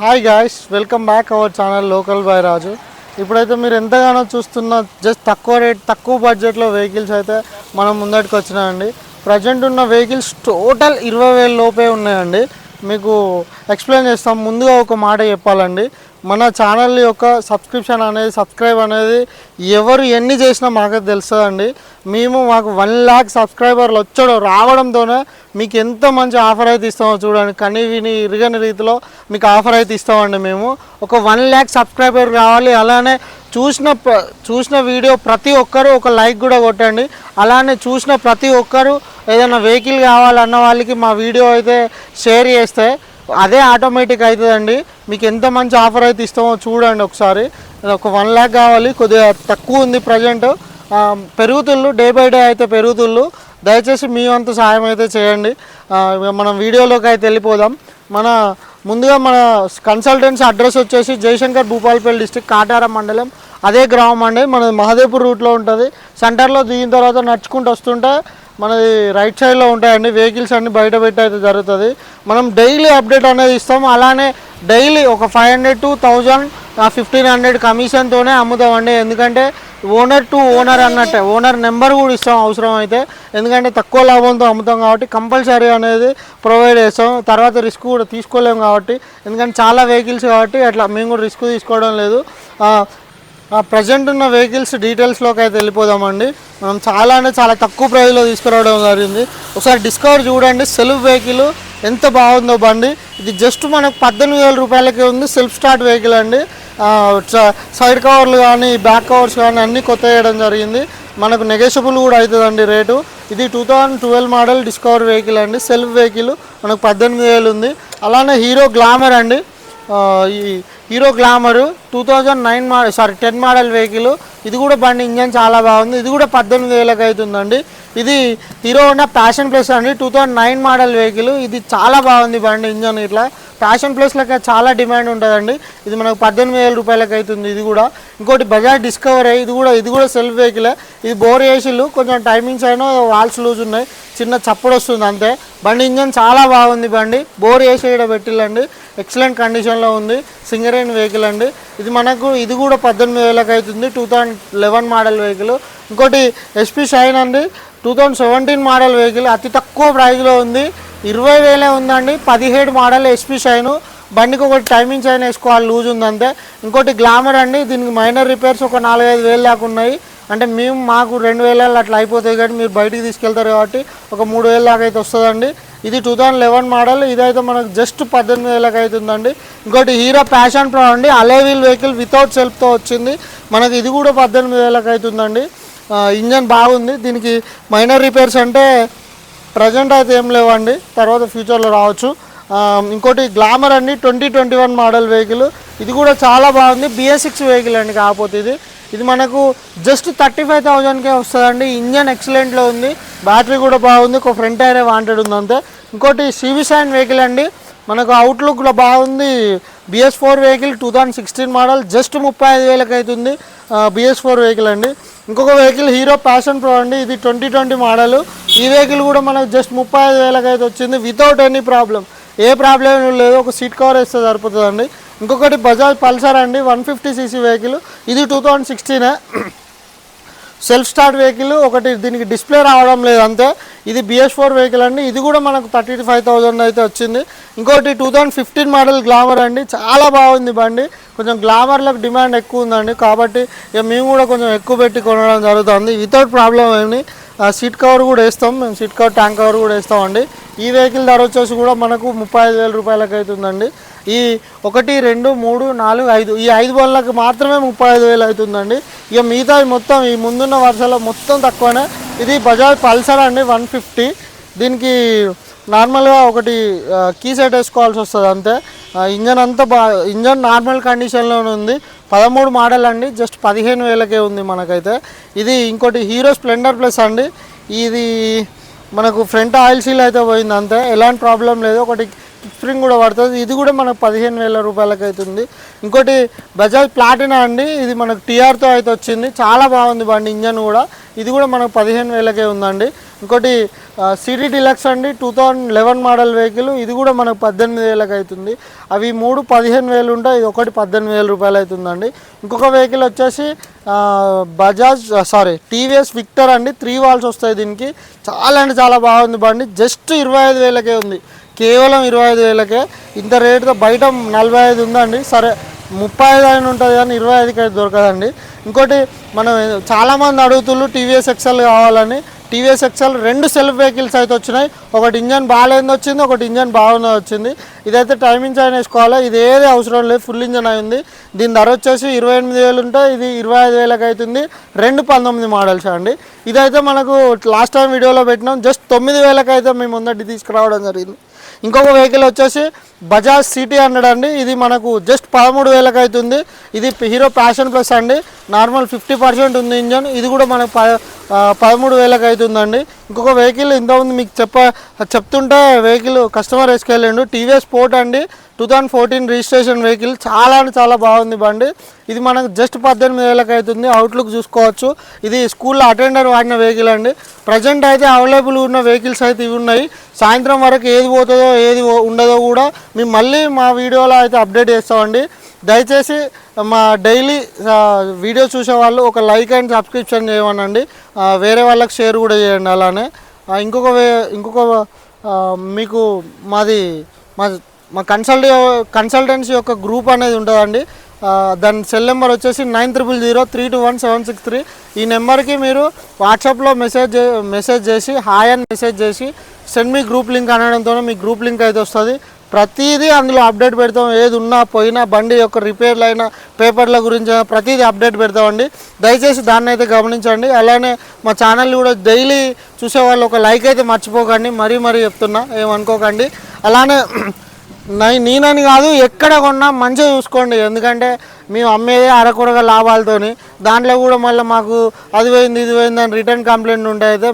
Hi guys welcome back our channel local boy Raju ఇప్పుడైతే మీరు ఎంతగానో చూస్తున్న జస్ట్ తక్కువ రేట్ తక్కువ బడ్జెట్లో వెహికల్స్ అయితే మనం ముందటికి వచ్చినాయండి ప్రజెంట్ ఉన్న వెహికల్స్ టోటల్ ఇరవై వేల లోపే ఉన్నాయండి. మీకు ఎక్స్ప్లెయిన్ చేస్తాం. ముందుగా ఒక మాట చెప్పాలండి. మన ఛానల్ యొక్క సబ్స్క్రిప్షన్ అనేది సబ్స్క్రైబ్ అనేది ఎవరు ఎన్ని చేసినా మాకు తెలుస్తుందండి. మేము మాకు వన్ ల్యాక్ సబ్స్క్రైబర్లు వచ్చాడు రావడంతోనే మీకు ఎంత మంచి ఆఫర్ అయితే ఇస్తామో చూడండి. కనీ విని ఇరగని రీతిలో మీకు ఆఫర్ అయితే ఇస్తామండి మేము. ఒక వన్ ల్యాక్ సబ్స్క్రైబర్ కావాలి అలానే చూసిన చూసిన వీడియో ప్రతి ఒక్కరు ఒక లైక్ కూడా కొట్టండి. అలానే చూసిన ప్రతి ఒక్కరు ఏదైనా వెహికల్ కావాలన్న వాళ్ళకి మా వీడియో అయితే షేర్ చేస్తే అదే ఆటోమేటిక్ అవుతుందండి మీకు ఎంత మంచి ఆఫర్ అయితే ఇస్తామో చూడండి ఒకసారి. ఒక వన్ ల్యాక్ కావాలి కొద్దిగా తక్కువ ఉంది ప్రజెంట్ పెరుగుతుళ్ళు డే బై డే అయితే పెరుగుతుళ్ళు. దయచేసి మీ వంత సాయం అయితే చేయండి. మనం వీడియోలోకి అయితే వెళ్ళిపోదాం. మన ముందుగా మన కన్సల్టెన్సీ అడ్రస్ వచ్చేసి జయశంకర్ భూపాలపల్లి డిస్టిక్ కాటారం మండలం అదే గ్రామం అండి. మన మహదేపూర్ రూట్లో ఉంటుంది. సెంటర్లో దిగిన తర్వాత నడుచుకుంటూ వస్తుంటే మనది రైట్ సైడ్లో ఉంటాయండి. వెహికల్స్ అన్ని బయట పెట్టి అయితే జరుగుతుంది. మనం డైలీ అప్డేట్ అనేది ఇస్తాం. అలానే డైలీ ఒక five hundred to thousand fifteen hundred కమిషన్తోనే అమ్ముతామండి. ఎందుకంటే ఓనర్ టు ఓనర్ అన్నట్టే ఓనర్ నెంబర్ కూడా ఇస్తాం అవసరం అయితే. ఎందుకంటే తక్కువ లాభంతో అమ్ముతాం కాబట్టి కంపల్సరీ అనేది ప్రొవైడ్ చేస్తాం. తర్వాత రిస్క్ కూడా తీసుకోలేము కాబట్టి. ఎందుకంటే చాలా వెహికల్స్ కాబట్టి అట్లా మేము కూడా రిస్క్ తీసుకోవడం లేదు. ప్రజెంట్ ఉన్న వెహికల్స్ డీటెయిల్స్లోకి అయితే వెళ్ళిపోదామండి. మనం చాలా అంటే చాలా తక్కువ ప్రైస్లో తీసుకురావడం జరిగింది. ఒకసారి డిస్కవర్ చూడండి సెల్ఫ్ వెహికల్ ఎంత బాగుందో బండి. ఇది జస్ట్ మనకు పద్దెనిమిది వేల రూపాయలకే ఉంది సెల్ఫ్ స్టార్ట్ వెహికల్ అండి. సైడ్ కవర్లు కానీ బ్యాక్ కవర్స్ కానీ అన్నీ కొత్త వేయడం జరిగింది. మనకు నెగెషబుల్ కూడా అవుతుందండి రేటు. ఇది two thousand twelve model Discover vehicle అండి. సెల్ఫ్ వెహికల్ మనకు పద్దెనిమిది వేలు ఉంది. అలానే హీరో గ్లామర్ అండి. ఈ Hero Glamour two thousand nine model sorry ten model vehicle ఇది కూడా బండి ఇంజన్ చాలా బాగుంది. ఇది కూడా పద్దెనిమిది వేలకు అవుతుందండి. ఇది హీరో హోండా ప్యాషన్ ప్లస్ అండి. Two thousand nine model vehicle. ఇది చాలా బాగుంది బండి ఇంజన్ ఇట్లా. ప్యాషన్ ప్లస్లకి చాలా డిమాండ్ ఉంటుందండి. ఇది మనకు పద్దెనిమిది వేల రూపాయలకి అవుతుంది ఇది కూడా. ఇంకోటి బజాజ్ డిస్కవర్. ఇది కూడా ఇది కూడా సెల్ఫ్ వెహికలే. ఇది బోర్ ఏసీలు కొంచెం టైమింగ్స్ అయినా వాల్స్ లూజ్ ఉన్నాయి. చిన్న చప్పుడు వస్తుంది అంతే. బండి ఇంజన్ చాలా బాగుంది బండి. బోర్ ఏసీ ఇక్కడ పెట్టిల్లండి. ఎక్సలెంట్ కండిషన్లో ఉంది. సింగరేన్ వెహికల్ అండి. ఇది మనకు ఇది కూడా పద్దెనిమిది వేలకు అవుతుంది two thousand eleven model vehicle. ఇంకోటి ఎస్పీ షైన్ అండి two thousand seventeen model vehicle అతి తక్కువ ప్రైస్లో ఉంది. ఇరవై వేలే ఉందండి పదిహేడు మోడల్ ఎస్పీ షైను. బండికి ఒకటి టైమింగ్ చైన్ వేసుకోవాలి లూజ్ ఉంది అంతే ఇంకోటి గ్లామర్ అండి దీనికి మైనర్ రిపేర్స్ ఒక నాలుగైదు వేలు దాకా ఉన్నాయి. అంటే మేము మాకు రెండు వేలలో అట్లా అయిపోతాయి కాబట్టి మీరు బయటికి తీసుకెళ్తారు కాబట్టి ఒక మూడు వేల దాకా అయితే వస్తుందండి. ఇది టూ థౌజండ్ లెవెన్ మోడల్ ఇదైతే మనకు జస్ట్ పద్దెనిమిది వేలకు అవుతుందండి ఇంకోటి హీరో ప్యాషన్ ప్రో అండి. అలేవీల్ వెహికల్ వితౌట్ సెల్ఫ్తో వచ్చింది. మనకి ఇది కూడా పద్దెనిమిది వేలకు అవుతుందండి ఇంజన్ బాగుంది. దీనికి మైనర్ రిపేర్స్ అంటే ప్రజెంట్ అయితే ఏం లేవండి. తర్వాత ఫ్యూచర్లో రావచ్చు. ఇంకోటి గ్లామర్ అండి. Twenty twenty one model vehicle ఇది కూడా చాలా బాగుంది. బిఎస్ సిక్స్ వెహికల్ అండి కాకపోతే ఇది. ఇది మనకు జస్ట్ థర్టీ ఫైవ్ థౌజండ్కే వస్తుందండి. ఇంజన్ ఎక్సలెంట్లో ఉంది. బ్యాటరీ కూడా బాగుంది. ఒక ఫ్రంట్ టైర్ వాంటెడ్ ఉంది అంతే. ఇంకోటి సివి సైన్ వెహికల్ అండి. మనకు అవుట్లుక్ కూడా బాగుంది. BS four vehicle two thousand sixteen model just ముప్పై ఐదు వేలకు అవుతుంది బిఎస్ ఫోర్ వెహికల్ అండి. ఇంకొక వెహికల్ హీరో ప్యాషన్ ప్రో అండి. ఇది ట్వంటీ ట్వంటీ మోడల్ ఈ వెహికల్ కూడా మనకు జస్ట్ ముప్పై ఐదు వేలకు అయితే వచ్చింది. వితౌట్ ఎనీ ప్రాబ్లం ఏ ప్రాబ్లం లేదు. ఒక సీట్ కవర్ వేస్తే సరిపోతుందండి. ఇంకొకటి బజాజ్ పల్సర్ అండి వన్ ఫిఫ్టీ సీసీ వెహికల్. ఇది టూ థౌజండ్ సిక్స్టీనే సెల్ఫ్ స్టార్ట్ వెహికల్ ఒకటి దీనికి డిస్ప్లే రావడం లేదు అంతే. ఇది బిఎస్ ఫోర్ వెహికల్ అండి. ఇది కూడా మనకు థర్టీ ఫైవ్ థౌజండ్ అయితే వచ్చింది. ఇంకోటి two thousand fifteen model Glamour అండి. చాలా బాగుంది బండి. కొంచెం గ్లామర్లకు డిమాండ్ ఎక్కువ ఉందండి. కాబట్టి ఇక మేము కూడా కొంచెం ఎక్కువ పెట్టి కొనడం జరుగుతుంది. వితౌట్ ప్రాబ్లం ఏమి. సీట్ కవర్ కూడా వేస్తాం. మేము సీట్ కవర్ ట్యాంక్ కవర్ కూడా వేస్తామండి. ఈ వెహికల్ ధర వచ్చేసి కూడా మనకు ముప్పై ఐదు వేల రూపాయలకి అవుతుందండి ఈ ఒకటి రెండు మూడు నాలుగు ఐదు. ఈ ఐదు బళ్ళకి మాత్రమే ముప్పై ఐదు వేలు అవుతుందండి. ఇక మిగతా మొత్తం ఈ ముందున్న వరుసలో మొత్తం తక్కువనే. ఇది బజాజ్ పల్సర్ అండి వన్ ఫిఫ్టీ. దీనికి నార్మల్గా ఒకటి కీ సెట్ వేసుకోవాల్సి వస్తుంది అంతే. ఇంజన్ అంతా బా ఇంజన్ నార్మల్ కండిషన్లోనే ఉంది. పదమూడు మోడల్ అండి జస్ట్ పదిహేను వేలకే ఉంది మనకైతే. ఇది ఇంకోటి హీరో స్ప్లెండర్ ప్లస్ అండి. ఇది మనకు ఫ్రంట్ ఆయిల్ సీల్ అయితే పోయింది అంతే. ఎలాంటి ప్రాబ్లం లేదు. ఒకటి స్ప్రింగ్ కూడా పడుతుంది. ఇది కూడా మనకు పదిహేను వేల రూపాయలకి అవుతుంది. ఇంకోటి బజాజ్ ప్లాటినా అండి. ఇది మనకు టీఆర్తో అయితే వచ్చింది. చాలా బాగుంది బండి ఇంజన్ కూడా. ఇది కూడా మనకు పదిహేను వేలకే ఉందండి. ఇంకోటి సిటీ డిలక్స్ అండి. Two thousand eleven model vehicle ఇది కూడా మనకు పద్దెనిమిది వేలకు అవుతుంది. అవి మూడు పదిహేను వేలు ఉంటాయి. ఇది ఒకటి పద్దెనిమిది వేల రూపాయలు అవుతుందండి. ఇంకొక వెహికల్ వచ్చేసి బజాజ్ సారీ టీవీఎస్ విక్టర్ అండి. త్రీ వాల్స్ వస్తాయి దీనికి. చాలా అంటే చాలా బాగుంది బండి. జస్ట్ ఇరవై ఐదు వేలకే ఉంది. కేవలం ఇరవై ఐదు వేలకే. ఇంత రేటుతో బయట నలభై ఐదు ఉందండి. సరే ముప్పై ఐదు అయిన ఉంటుంది కానీ ఇరవై ఐదుకి అయితే దొరకదండి. ఇంకోటి మనం చాలామంది అడుగుతున్నారు టీవీఎస్ ఎక్సెల్ కావాలని. టీవీఎస్ ఎక్సెల్ రెండు సెల్ఫ్ వెహికల్స్ అయితే వచ్చినాయి. ఒకటి ఇంజన్ బాగాలేని వచ్చింది ఒకటి ఇంజన్ బాగున్నది వచ్చింది. ఇదైతే టైమింగ్స్ అయిన వేసుకోవాలి. ఇది ఏది అవసరం లేదు ఫుల్ ఇంజన్ అయింది దీని ధర వచ్చేసి ఇరవై ఎనిమిది వేలు ఉంటే ఇది ఇరవై ఐదు వేలకు అవుతుంది. రెండు పంతొమ్మిది మోడల్స్ అండి. ఇదైతే మనకు లాస్ట్ టైం వీడియోలో పెట్టినాం. జస్ట్ తొమ్మిది వేలకు అయితే మేము ముందటి తీసుకురావడం జరిగింది. ఇంకొక వెహికల్ వచ్చేసి బజాజ్ సిటీ హండ్రెడ్ అండి. ఇది మనకు జస్ట్ పదమూడు వేలకు అవుతుంది ఇది హీరో ప్యాషన్ ప్లస్ అండి. నార్మల్ ఫిఫ్టీ పర్సెంట్ ఉంది ఇంజన్. ఇది కూడా మనకు ప పదమూడు వేలకు అవుతుందండి ఇంకొక వెహికల్ ఇంతకుముందు మీకు చెప్ప చెప్తుంటే వెహికల్ కస్టమర్ వేసుకెళ్ళండు టీవీఎస్ స్పోర్ట్ అండి. Two thousand fourteen registration vehicle చాలా అంటే చాలా బాగుంది బండి. ఇది మనకు జస్ట్ పద్దెనిమిది వేలకు అవుతుంది అవుట్లుక్ చూసుకోవచ్చు. ఇది స్కూల్లో అటెండర్ వాడిన వెహికల్ అండి. ప్రజెంట్ అయితే అవైలబుల్ ఉన్న వెహికల్స్ అయితే ఇవి ఉన్నాయి. సాయంత్రం వరకు ఏది పోతుందో ఏది ఉండదో కూడా మేము మళ్ళీ మా వీడియోలో అయితే అప్డేట్ చేస్తామండి. దయచేసి మా డైలీ వీడియో చూసే వాళ్ళు ఒక లైక్ అండ్ సబ్స్క్రిప్షన్ చేయమనండి. వేరే వాళ్ళకి షేర్ కూడా చేయండి అలానే. ఇంకొక వే- ఇంకొక మీకు మాది మా మా కన్సల్ట్ కన్సల్టెన్సీ యొక్క గ్రూప్ అనేది ఉంటుందండి. దాని సెల్ నెంబర్ వచ్చేసి nine triple zero three two one seven six three ఈ నెంబర్కి మీరు వాట్సాప్లో మెసేజ్ మెసేజ్ చేసి హాయ్ అని మెసేజ్ చేసి సెండ్ మీ గ్రూప్ లింక్ అనడంతో మీ గ్రూప్ లింక్ అయితే వస్తుంది. ప్రతిదీ అందులో అప్డేట్ పెడతాం. ఏది ఉన్నా పోయినా బండి యొక్క రిపేర్లు అయినా పేపర్ల గురించి ప్రతిదీ అప్డేట్ పెడతామండి. దయచేసి దాన్ని అయితే గమనించండి. అలానే మా ఛానల్ కూడా డైలీ చూసే వాళ్ళు ఒక లైక్ అయితే మర్చిపోకండి. మరీ మరీ చెప్తున్నా ఏమనుకోకండి. అలానే నేనని కాదు ఎక్కడ కొన్నా మంచిగా చూసుకోండి. ఎందుకంటే మేము అమ్మేదే అరకొరగా లాభాలతోని. దాంట్లో కూడా మళ్ళీ మాకు అది పోయింది ఇది పోయింది అని రిటర్న్ కంప్లైంట్ ఉంటే అయితే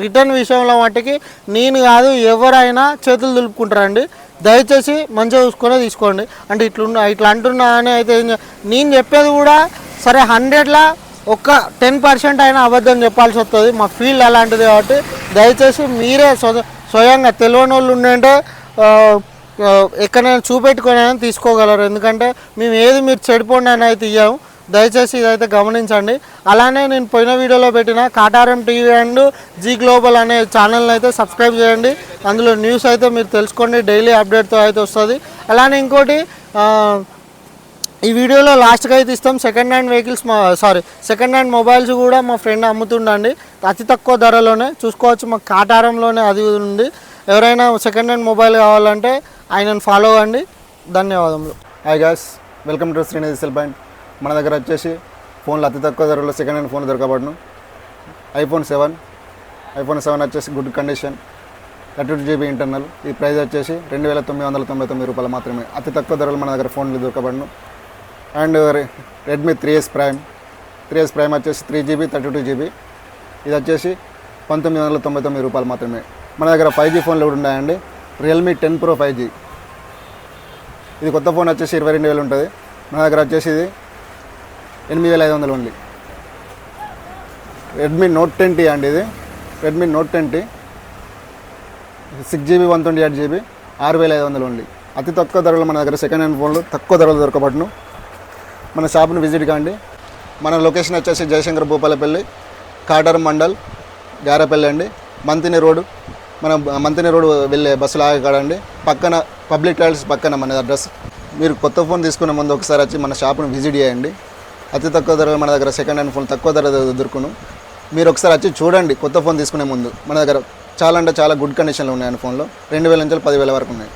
రిటర్న్ విషయంలో మట్టుకి నేను కాదు ఎవరైనా చేతులు దులుపుకుంటారండి. దయచేసి మంచిగా చూసుకునే తీసుకోండి. అంటే ఇట్లున్న ఇట్లా అంటున్నా అని అయితే నేను చెప్పేది కూడా సరే హండ్రెడ్లా ఒక్క టెన్ పర్సెంట్ అయినా అబద్ధం చెప్పాల్సి వస్తుంది. మా ఫీల్డ్ అలాంటిది కాబట్టి దయచేసి మీరే స్వ- స్వయంగా తెలియని వాళ్ళు ఉండంటే ఎక్కడైనా చూపెట్టుకొని అయినా తీసుకోగలరు. ఎందుకంటే మేము ఏది మీరు చెడిపోండి అని అయితే ఇయ్యాము. దయచేసి ఇదైతే గమనించండి. అలానే నేను పోయిన వీడియోలో పెట్టిన Kataram TV and G Global అనే ఛానల్ని అయితే సబ్స్క్రైబ్ చేయండి. అందులో న్యూస్ అయితే మీరు తెలుసుకోండి. డైలీ అప్డేట్తో అయితే వస్తుంది. అలానే ఇంకోటి ఈ వీడియోలో లాస్ట్గా అయితే ఇస్తాం సెకండ్ హ్యాండ్ వెహికల్స్ మా సారీ సెకండ్ హ్యాండ్ మొబైల్స్ కూడా మా ఫ్రెండ్ అమ్ముతుండండి. అతి తక్కువ ధరలోనే చూసుకోవచ్చు మా కాటారంలోనే అది ఉంది. ఎవరైనా సెకండ్ హ్యాండ్ మొబైల్ కావాలంటే ఆయనను ఫాలో అవ్వండి. ధన్యవాదములు. Hi guys welcome to Srinidhi cell point. మన దగ్గర వచ్చేసి ఫోన్లు అతి తక్కువ ధరలో సెకండ్ హ్యాండ్ ఫోన్లు దొరకబడును. ఐఫోన్ సెవెన్ ఐఫోన్ సెవెన్ వచ్చేసి good condition thirty two GB internal. ఈ ప్రైస్ వచ్చేసి రెండు వేల తొమ్మిది వందల తొంభై తొమ్మిది రూపాయలు మాత్రమే. అతి తక్కువ ధరలో మన దగ్గర ఫోన్లు దొరకబడును. And Redmi three S prime three S prime వచ్చేసి three GB thirty two GB. ఇది వచ్చేసి పంతొమ్మిది వందల తొంభై తొమ్మిది రూపాయలు మాత్రమే. మన దగ్గర ఫైవ్ జీ ఫోన్లు కూడా ఉన్నాయండి. Realme ten pro five G ఇది కొత్త ఫోన్ వచ్చేసి ఇరవై రెండు వేలు ఉంటుంది. మన దగ్గర వచ్చేసి ఇది ఎనిమిది వేల ఐదు వందలు ఉంది. రెడ్మీ నోట్ టెన్ టీ అండి ఇది. Redmi note ten T six GB one twenty eight GB ఆరు వేల ఐదు వందలు ఉంది. అతి తక్కువ ధరలు మన దగ్గర సెకండ్ హ్యాండ్ ఫోన్లు తక్కువ ధరలు దొరకబడును. మన షాప్ని విజిట్ కాండి. మన లొకేషన్ వచ్చేసి జయశంకర్ భూపాలపల్లి కాటర్ మండల్ గారపల్లి అండి. మంతిని రోడ్ మన మంతెన రోడ్ వెళ్ళే బస్సులు ఆగకాడండి పక్కన పబ్లిక్ టాయిలెట్స్ పక్కన మన అడ్రస్. మీరు కొత్త ఫోన్ తీసుకునే ముందు ఒకసారి వచ్చి మన షాప్ను విజిట్ చేయండి. అతి తక్కువ ధరలో మన దగ్గర సెకండ్ హ్యాండ్ ఫోన్ తక్కువ ధర దొరుకును. మీరు ఒకసారి వచ్చి చూడండి కొత్త ఫోన్ తీసుకునే ముందు. మన దగ్గర చాలా అంటే చాలా గుడ్ కండిషన్లో ఉన్నాయి ఫోన్లో రెండు వేల నుంచి పదివేల వరకు ఉన్నాయి.